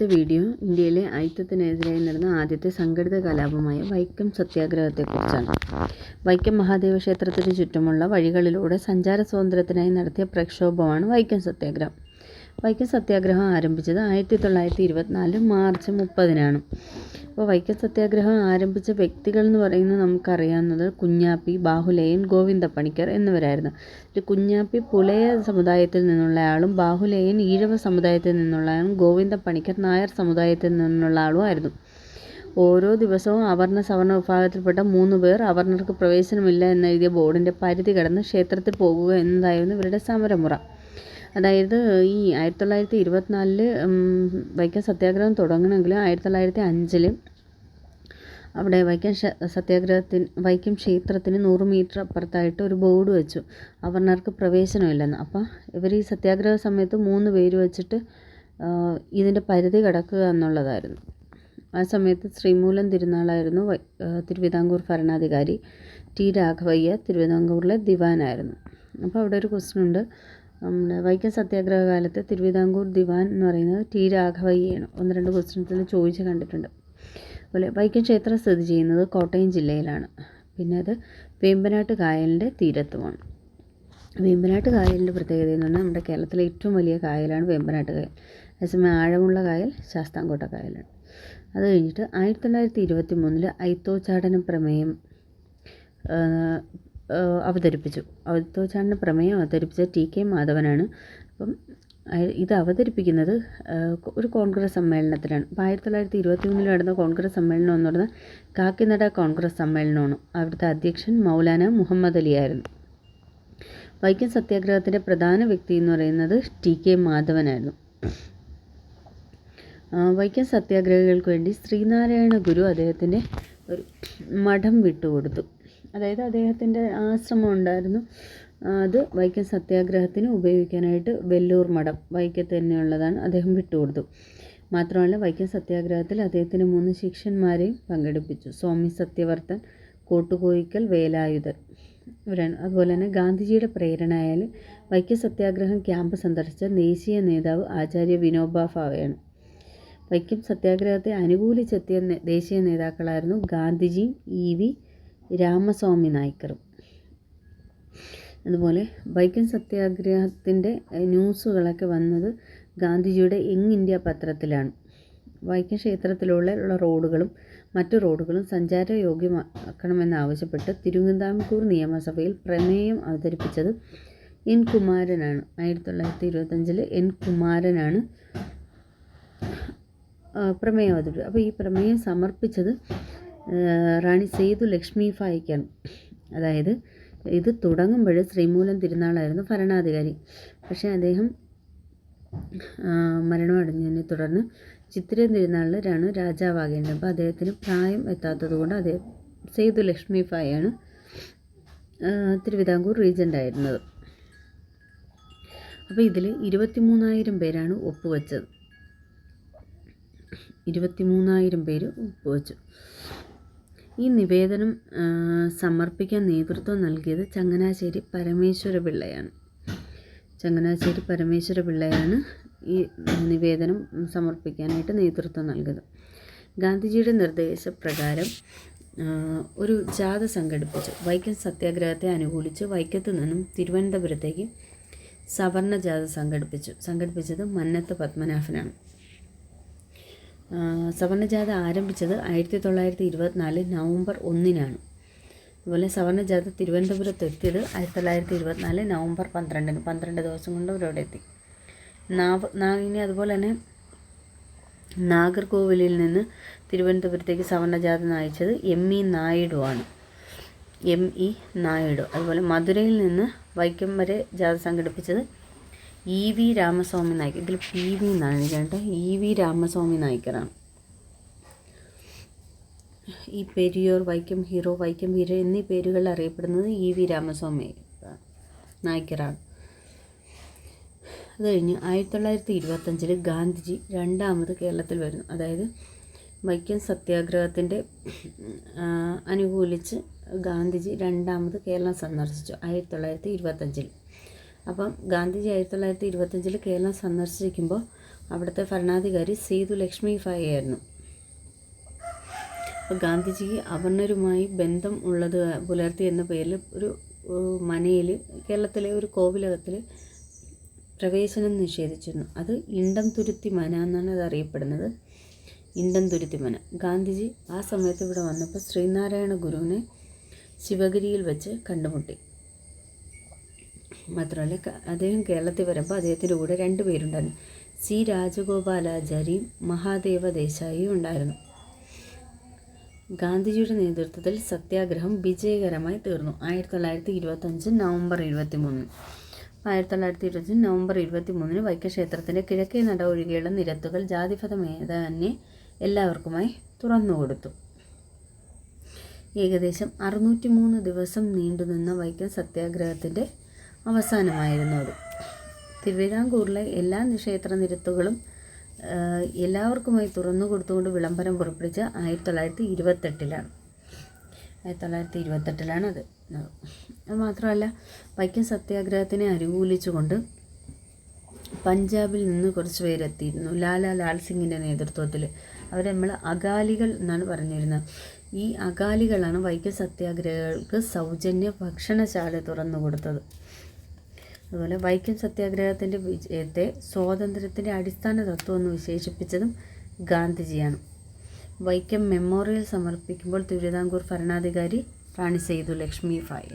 അടുത്ത വീഡിയോ ഇന്ത്യയിലെ ഐക്യത്തിനെതിരായി നടന്ന ആദ്യത്തെ സംഘടിത കലാപമായ വൈക്കം സത്യാഗ്രഹത്തെക്കുറിച്ചാണ്. വൈക്കം മഹാദേവ ക്ഷേത്രത്തിന് ചുറ്റുമുള്ള വഴികളിലൂടെ സഞ്ചാര സ്വാതന്ത്ര്യത്തിനായി നടത്തിയ പ്രക്ഷോഭമാണ് വൈക്കം സത്യാഗ്രഹം. വൈക്കം സത്യാഗ്രഹം ആരംഭിച്ചത് ആയിരത്തി തൊള്ളായിരത്തി ഇരുപത്തിനാല് മാർച്ച് മുപ്പതിനാണ്. അപ്പോൾ വൈക്കം സത്യാഗ്രഹം ആരംഭിച്ച വ്യക്തികൾ എന്ന് പറയുന്നത് നമുക്കറിയാവുന്നത് കുഞ്ഞാപ്പി ബാഹുലേയൻ ഗോവിന്ദപ്പണിക്കർ എന്നിവരായിരുന്നു. ഒരു കുഞ്ഞാപ്പി പുലയ സമുദായത്തിൽ നിന്നുള്ളയാളും ബാഹുലേയൻ ഈഴവ സമുദായത്തിൽ നിന്നുള്ളയാളും ഗോവിന്ദപ്പണിക്കർ നായർ സമുദായത്തിൽ നിന്നുള്ള ആളുമായിരുന്നു. ഓരോ ദിവസവും അവർണ സവർണ വിഭാഗത്തിൽപ്പെട്ട മൂന്ന് പേർ അവർണർക്ക് പ്രവേശനമില്ല എന്നെഴുതിയ ബോർഡിന്റെ പരിധി കടന്ന് ക്ഷേത്രത്തിൽ പോകുക എന്നതായിരുന്നു ഇവരുടെ സമരമുറ. അതായത് ഈ ആയിരത്തി തൊള്ളായിരത്തി ഇരുപത്തിനാലിൽ വൈക്കം സത്യാഗ്രഹം തുടങ്ങണമെങ്കിൽ ആയിരത്തി തൊള്ളായിരത്തി അഞ്ചിൽ അവിടെ വൈക്കം സത്യാഗ്രഹത്തിന് വൈക്കം ക്ഷേത്രത്തിന് നൂറ് മീറ്റർ അപ്പുറത്തായിട്ട് ഒരു ബോർഡ് വെച്ചു. അവർണർക്ക് പ്രവേശനമില്ലെന്ന്. അപ്പം ഇവർ ഈ സത്യാഗ്രഹ സമയത്ത് മൂന്ന് പേര് വെച്ചിട്ട് ഇതിന്റെ പരിധി കടക്കുക എന്നുള്ളതായിരുന്നു. ആ സമയത്ത് ശ്രീമൂലം തിരുനാളായിരുന്നു തിരുവിതാംകൂർ ഭരണാധികാരി ടി രാഘവയ്യ തിരുവിതാംകൂറിലെ ദിവാനായിരുന്നു. അപ്പോൾ അവിടെ ഒരു ക്വസ്റ്റ്യൻ ഉണ്ട്. നമ്മുടെ വൈക്കം സത്യാഗ്രഹ കാലത്ത് തിരുവിതാംകൂർ ദിവാൻ എന്ന് പറയുന്നത് ടി രാഘവയ്യാണ്. ഒന്ന് രണ്ട് ക്വസ്റ്റ്യൻസിൽ ചോദിച്ച് കണ്ടിട്ടുണ്ട്. അതുപോലെ വൈക്കം ക്ഷേത്രം സ്ഥിതി ചെയ്യുന്നത് കോട്ടയം ജില്ലയിലാണ്. പിന്നെ അത് വേമ്പനാട്ട് കായലിന്റെ തീരത്തുമാണ്. വേമ്പനാട്ട് കായലിന്റെ പ്രത്യേകത എന്ന് പറഞ്ഞാൽ നമ്മുടെ കേരളത്തിലെ ഏറ്റവും വലിയ കായലാണ് വേമ്പനാട്ട് കായൽ. അതേസമയം ആഴമുള്ള കായൽ ശാസ്താംകോട്ട കായലാണ്. അത് കഴിഞ്ഞിട്ട് ആയിരത്തി തൊള്ളായിരത്തി ഇരുപത്തി മൂന്നിൽ ഐത്തോച്ചാടന പ്രമേയം അവതരിപ്പിച്ചു. അവതോച്ചാടന പ്രമേയം അവതരിപ്പിച്ച ടി കെ മാധവനാണ്. അപ്പം ഇത് അവതരിപ്പിക്കുന്നത് ഒരു കോൺഗ്രസ് സമ്മേളനത്തിലാണ് അപ്പോൾ ആയിരത്തി തൊള്ളായിരത്തി ഇരുപത്തി മൂന്നിൽ നടന്ന കോൺഗ്രസ് സമ്മേളനം എന്ന് പറഞ്ഞാൽ കാക്കിനട കോൺഗ്രസ് സമ്മേളനമാണ്. അവിടുത്തെ അധ്യക്ഷൻ മൗലാന മുഹമ്മദ് അലി ആയിരുന്നു. വൈക്കം സത്യാഗ്രഹത്തിന്റെ പ്രധാന വ്യക്തി എന്ന് പറയുന്നത് ടി കെ മാധവനായിരുന്നു. വൈക്കം സത്യാഗ്രഹികൾക്ക് വേണ്ടി ശ്രീനാരായണ ഗുരു അദ്ദേഹത്തിന്റെ ഒരു മഠം വിട്ടുകൊടുത്തു. അതായത് അദ്ദേഹത്തിന്റെ ആശ്രമം ഉണ്ടായിരുന്നു അത് വൈക്കം സത്യാഗ്രഹത്തിന് ഉപയോഗിക്കാനായിട്ട് വെല്ലൂർ മഠം വൈക്കത്ത് തന്നെയുള്ളതാണ് അദ്ദേഹം വിട്ടുകൊടുത്തു. മാത്രമല്ല വൈക്കം സത്യാഗ്രഹത്തിൽ അദ്ദേഹത്തിന് മൂന്ന് ശിഷ്യന്മാരെയും പങ്കെടുപ്പിച്ചു. സ്വാമി സത്യവർത്തൻ കോട്ടുകോയിക്കൽ വേലായുധൻ ഇവരാണ്. അതുപോലെ തന്നെ ഗാന്ധിജിയുടെ പ്രേരണയാൽ വൈക്കം സത്യാഗ്രഹം ക്യാമ്പ് സന്ദർശിച്ച ദേശീയ നേതാവ് ആചാര്യ വിനോബ ഭാവെയാണ്. വൈക്കം സത്യാഗ്രഹത്തെ അനുകൂലിച്ചെത്തിയ ദേശീയ നേതാക്കളായിരുന്നു ഗാന്ധിജിയും ഇ വി രാമസ്വാമി നായ്ക്കറും. അതുപോലെ വൈക്കം സത്യാഗ്രഹത്തിന്റെ ന്യൂസുകളൊക്കെ വന്നത് ഗാന്ധിജിയുടെ യങ് ഇന്ത്യ പത്രത്തിലാണ്. വൈക്കം ക്ഷേത്രത്തിലുള്ള റോഡുകളും മറ്റു റോഡുകളും സഞ്ചാരയോഗ്യമാക്കണമെന്നാവശ്യപ്പെട്ട് തിരുവിതാംകൂർ നിയമസഭയിൽ പ്രമേയം അവതരിപ്പിച്ചത് എൻ കുമാരനാണ്. ആയിരത്തി തൊള്ളായിരത്തി ഇരുപത്തഞ്ചിൽ എൻ കുമാരനാണ് പ്രമേയം അവതരിപ്പിച്ചത്. അപ്പോൾ ഈ പ്രമേയം സമർപ്പിച്ചത് റാണി സേതു ലക്ഷ്മി ഫായിക്കാണ്. അതായത് ഇത് തുടങ്ങുമ്പോൾ ശ്രീമൂലം തിരുനാളായിരുന്നു ഭരണാധികാരി. പക്ഷേ അദ്ദേഹം മരണമടഞ്ഞതിനെ തുടർന്ന് ചിത്തിര തിരുനാളിലാണ് രാജാവാകേണ്ടത്. അപ്പോൾ അദ്ദേഹത്തിന് പ്രായം എത്താത്തത് കൊണ്ട് അദ്ദേഹം സേതു ലക്ഷ്മി ഫായാണ് തിരുവിതാംകൂർ റീജന്റ് ആയിരുന്നത്. അപ്പോൾ ഇതിൽ ഇരുപത്തി മൂന്നായിരം പേരാണ് ഒപ്പുവെച്ചത്. ഇരുപത്തി മൂന്നായിരം പേര് ഒപ്പുവെച്ചു. ഈ നിവേദനം സമർപ്പിക്കാൻ നേതൃത്വം നൽകിയത് ചങ്ങനാശ്ശേരി പരമേശ്വര പിള്ളയാണ്. ചങ്ങനാശ്ശേരി പരമേശ്വര പിള്ളയാണ് ഈ നിവേദനം സമർപ്പിക്കാനായിട്ട് നേതൃത്വം നൽകിയത്. ഗാന്ധിജിയുടെ നിർദ്ദേശപ്രകാരം ഒരു ജാഥ സംഘടിപ്പിച്ചു. വൈക്കം സത്യാഗ്രഹത്തെ അനുകൂലിച്ച് വൈക്കത്ത് നിന്നും തിരുവനന്തപുരത്തേക്ക് സവർണ ജാഥ സംഘടിപ്പിച്ചു. സംഘടിപ്പിച്ചത് മന്നത്ത് പത്മനാഭനാണ്. സവർണജാഥ ആരംഭിച്ചത് ആയിരത്തി തൊള്ളായിരത്തി ഇരുപത്തിനാല് നവംബർ ഒന്നിനാണ്. അതുപോലെ സവർണജാഥ തിരുവനന്തപുരത്ത് എത്തിയത് ആയിരത്തി തൊള്ളായിരത്തി ഇരുപത്തിനാല് നവംബർ പന്ത്രണ്ടിന് പന്ത്രണ്ട് ദിവസം കൊണ്ട് അവരവിടെ എത്തി. നാവ് നാഗിനി അതുപോലെ തന്നെ നാഗർകോവിലിൽ നിന്ന് തിരുവനന്തപുരത്തേക്ക് സവർണജാഥ നയിച്ചത് എം ഇ നായിഡു ആണ്. M E Naidu. അതുപോലെ മധുരയിൽ നിന്ന് വൈക്കം വരെ ജാഥ സംഘടിപ്പിച്ചത് ഇ വി രാമസ്വാമി നായ്ക്കർ ഇതിൽ പി വി എന്നാണ് കേട്ടോ. ഇ വി രാമസ്വാമി നായ്ക്കറാണ് ഈ പെരിയോർ വൈക്കം ഹീറോ വൈക്കം ഹീറോ എന്നീ പേരുകൾ അറിയപ്പെടുന്നത് ഇ വി രാമസ്വാമി നായ്ക്കറാണ് അത് കഴിഞ്ഞ് ആയിരത്തി തൊള്ളായിരത്തി ഇരുപത്തഞ്ചിൽ ഗാന്ധിജി രണ്ടാമത് കേരളത്തിൽ വരുന്നു. അതായത് വൈക്കം സത്യാഗ്രഹത്തിന്റെ അനുകൂലിച്ച് ഗാന്ധിജി രണ്ടാമത് കേരളം സന്ദർശിച്ചു ആയിരത്തി തൊള്ളായിരത്തി ഇരുപത്തഞ്ചിൽ അപ്പം ഗാന്ധിജി ആയിരത്തി തൊള്ളായിരത്തി ഇരുപത്തഞ്ചിൽ കേരളം സന്ദർശിക്കുമ്പോൾ അവിടുത്തെ ഭരണാധികാരി സീതു ലക്ഷ്മി ഫായി ആയിരുന്നു. അപ്പോൾ ഗാന്ധിജി അവർണരുമായി ബന്ധം ഉള്ളത് പുലർത്തി എന്ന പേരിൽ ഒരു മനയിൽ കേരളത്തിലെ ഒരു കോവിലകത്തിൽ പ്രവേശനം നിഷേധിച്ചിരുന്നു. അത് ഇണ്ടം തുരുത്തി മന എന്നാണ് അത് അറിയപ്പെടുന്നത്. ഇണ്ടം തുരുത്തി മന. ഗാന്ധിജി ആ സമയത്ത് ഇവിടെ വന്നപ്പോൾ ശ്രീനാരായണ ഗുരുവിനെ ശിവഗിരിയിൽ വെച്ച് കണ്ടുമുട്ടി. മാത്രമല്ല അദ്ദേഹം കേരളത്തിൽ വരുമ്പോൾ അദ്ദേഹത്തിന്റെ കൂടെ രണ്ട് പേരുണ്ടായിരുന്നു. സി. രാജഗോപാലാചാരിയും മഹാദേവ ദേശായിയും ഉണ്ടായിരുന്നു. ഗാന്ധിജിയുടെ നേതൃത്വത്തിൽ സത്യാഗ്രഹം വിജയകരമായി തീർന്നു. ആയിരത്തി തൊള്ളായിരത്തി ഇരുപത്തഞ്ച് നവംബർ ഇരുപത്തി മൂന്ന് ആയിരത്തി തൊള്ളായിരത്തി ഇരുപത്തഞ്ച് നവംബർ ഇരുപത്തി മൂന്നിന് വൈക്കക്ഷേത്രത്തിന്റെ കിഴക്കേ നട ഒഴികെയുള്ള നിരത്തുകൾ ജാതിപഥമേതാന്യെ എല്ലാവർക്കുമായി തുറന്നുകൊടുത്തു ഏകദേശം അറുന്നൂറ്റി മൂന്ന് ദിവസം നീണ്ടുനിന്ന വൈക്കം സത്യാഗ്രഹത്തിന്റെ അവസാനമായിരുന്നു അത് തിരുവിതാംകൂറിലെ എല്ലാ ക്ഷേത്ര നിരത്തുകളും എല്ലാവർക്കുമായി തുറന്നു കൊടുത്തുകൊണ്ട് വിളംബരം പുറപ്പെടുവിച്ച ആയിരത്തി തൊള്ളായിരത്തി ഇരുപത്തെട്ടിലാണ് ആയിരത്തി തൊള്ളായിരത്തി ഇരുപത്തെട്ടിലാണ് അത് അത് മാത്രമല്ല വൈക്കം സത്യാഗ്രഹത്തിനെ അനുകൂലിച്ചുകൊണ്ട് പഞ്ചാബിൽ നിന്ന് കുറച്ച് പേരെത്തിയിരുന്നു. ലാലാ ലാൽ സിംഗിന്റെ നേതൃത്വത്തിൽ അവർ നമ്മൾ അകാലികൾ എന്നാണ് പറഞ്ഞിരുന്നത്. ഈ അകാലികളാണ് വൈക്കം സത്യാഗ്രഹികൾക്ക് സൗജന്യ ഭക്ഷണശാല തുറന്നു കൊടുത്തത്. അതുപോലെ വൈക്കം സത്യാഗ്രഹത്തിന്റെ വിജയത്തെ സ്വാതന്ത്ര്യത്തിന്റെ അടിസ്ഥാന തത്വം എന്ന് വിശേഷിപ്പിച്ചതും ഗാന്ധിജിയാണ്. വൈക്കം മെമ്മോറിയൽ സമർപ്പിക്കുമ്പോൾ തിരുവിതാംകൂർ ഭരണാധികാരി റാണി സെയ്തു ലക്ഷ്മി ഫായ